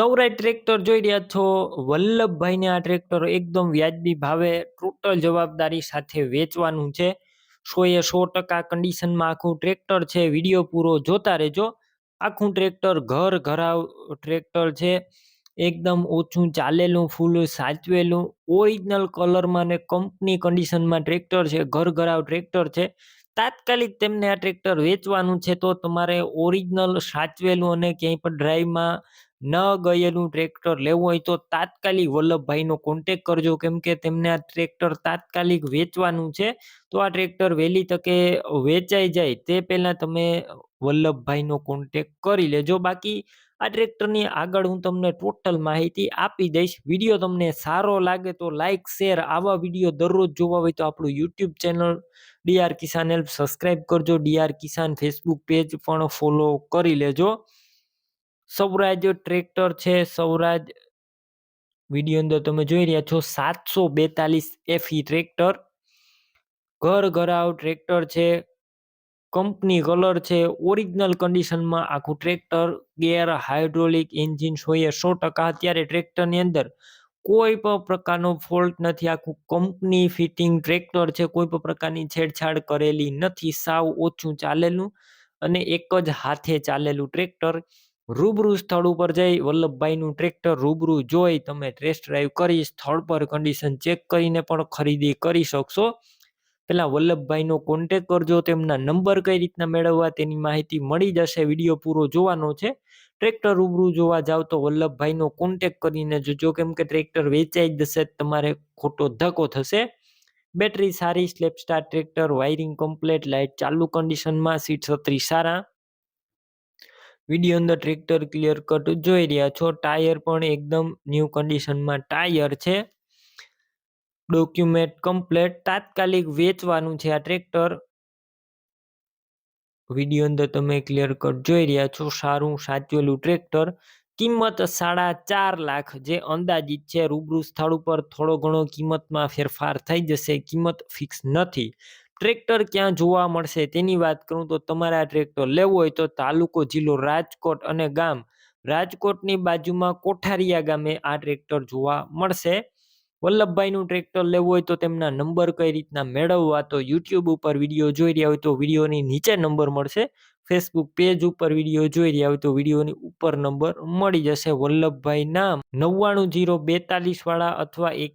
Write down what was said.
સૌરાય tractor જોઈ રહ્યા છો. વલ્લભભાઈને આ ટ્રેક્ટર એકદમ વ્યાજબી ભાવે ટોટલ જવાબદારી સાથે વેચવાનું છે. સો એ સો ટકા કન્ડિશનમાં આખું ટ્રેક્ટર છે. વીડિયો પૂરો જોતા રહેજો. આખું ટ્રેક્ટર ઘર ઘરાવ ટ્રેક્ટર છે. એકદમ ઓછું ચાલેલું, ફૂલ સાચવેલું ઓરિજિનલ કલરમાં ને કંપની કન્ડિશનમાં ટ્રેક્ટર છે. ઘર ઘરાવ ટ્રેક્ટર છે. તાત્કાલિક તેમને આ ટ્રેક્ટર વેચવાનું છે તો તમારે ઓરિજિનલ સાચવેલું અને ક્યાંય પણ ડ્રાઈવમાં ન ગયેલું ટ્રેક્ટર લેવું હોય તો તાત્કાલિક વલ્લભભાઈનો કોન્ટેક કરજો. કેમ કે તેમને આ ટ્રેક્ટર તાત્કાલિક વેચવાનું છે. તો આ ટ્રેક્ટર વહેલી તકે વેચાઈ જાય તે પહેલાં તમે વલ્લભભાઈનો કોન્ટેક કરી લેજો. બાકી આ ટ્રેક્ટરની આગળ હું તમને ટોટલ માહિતી આપી દઈશ. વીડિયો તમને સારો લાગે તો લાઇક શેર આવા વીડિયો દરરોજ જોવા હોય તો આપણું YouTube channel D R Kisan help subscribe કરજો. D R Kisan Facebook page પણ ફોલો કરી લેજો. સૌરાજ ટ્રેક્ટર છે. સૌરાજ વીડિયો અંદર તમે જોઈ રહ્યા છો સાતસો બેતાલીસ એફી ટ્રેક્ટર. ઘર ઘરાવ ટ્રેક્ટર છે. કંપની કલર છે. ઓરિજિનલ કન્ડિશનમાં આખું ટ્રેક્ટર ગેર હાઇડ્રોલિક એન્જિન સોએ સો ટકા અત્યારે ટ્રેક્ટરની અંદર. કોઈ પણ પ્રકારનો ફોલ્ટ નથી. આખું કંપની ફિટિંગ ટ્રેક્ટર છે. કોઈ પણ પ્રકારની છેડછાડ કરેલી નથી. સાવ ઓછું ચાલેલું અને એક જ હાથે ચાલેલું ટ્રેક્ટર. રૂબરૂ સ્થળ ઉપર જઈ, વલ્લભભાઈનું ટ્રેક્ટર રૂબરૂ જોઈ, તમે ટેસ્ટ ડ્રાઈવ કરી, સ્થળ પર કન્ડિશન ચેક કરીને પણ ખરીદી કરી શકશો. પેલા વલ્લભભાઈનો કોન્ટેક કરજો, તેમના નંબર કઈ રીતના મેળવવા તેની માહિતી મળી જશે, વીડિયો પૂરો જોવાનો છે. ટ્રેક્ટર રૂબરૂ જોવા જાવ તો વલ્લભભાઈનો કોન્ટેક કરીને જોજો, કેમ કે ટ્રેક્ટર વેચાઈ જશે, તમારે ખોટો ધક્કો થશે. બેટરી સારી self start tractor wiring complete light ચાલુ કન્ડિશનમાં સીટ છત્રી સારા. વીડિયો અંદર ટ્રેક્ટર ક્લિયર કટ જોઈ રહ્યા છો. ટાયર પણ એકદમ ન્યૂ કન્ડિશનમાં ટાયર છે. ડોક્યુમેન્ટ કમ્પ્લેટ તાત્કાલિક વેચવાનું છે આ ટ્રેક્ટર વીડિયો અંદર તમે ક્લિયર કટ જોઈ રહ્યા છો. સારું સાચવેલું ટ્રેક્ટર કિંમત સાડા ચાર લાખ જે અંદાજિત છે. રૂબરૂ સ્થળ ઉપર થોડો ઘણો કિંમતમાં ફેરફાર થઈ જશે. કિંમત ફિક્સ નથી. ટ્રેક્ટર ક્યાં જોવા મળશે? તેની વાત કરું તો તમારે આ ટ્રેક્ટર લેવું હોય તો તાલુકો, જિલ્લો, રાજકોટ અને ગામ. રાજકોટની બાજુમાં કોઠારિયા ગામે આ ટ્રેક્ટર જોવા મળશે. વલ્લભભાઈનું ટ્રેક્ટર લેવું હોય તો તેમના નંબર કઈ રીતના મેળવવા તો યુટ્યુબ ઉપર વીડિયો જોઈ રહ્યા હોય તો વિડીયોની નીચે નંબર મળશે. ફેસબુક પેજ ઉપર વીડિયો જોઈ રહ્યા હોય તો વિડીયોની ઉપર નંબર મળી જશે. વલ્લભભાઈ નામ નવ્વાણું જીરો બેતાલીસ વાળા અથવા એક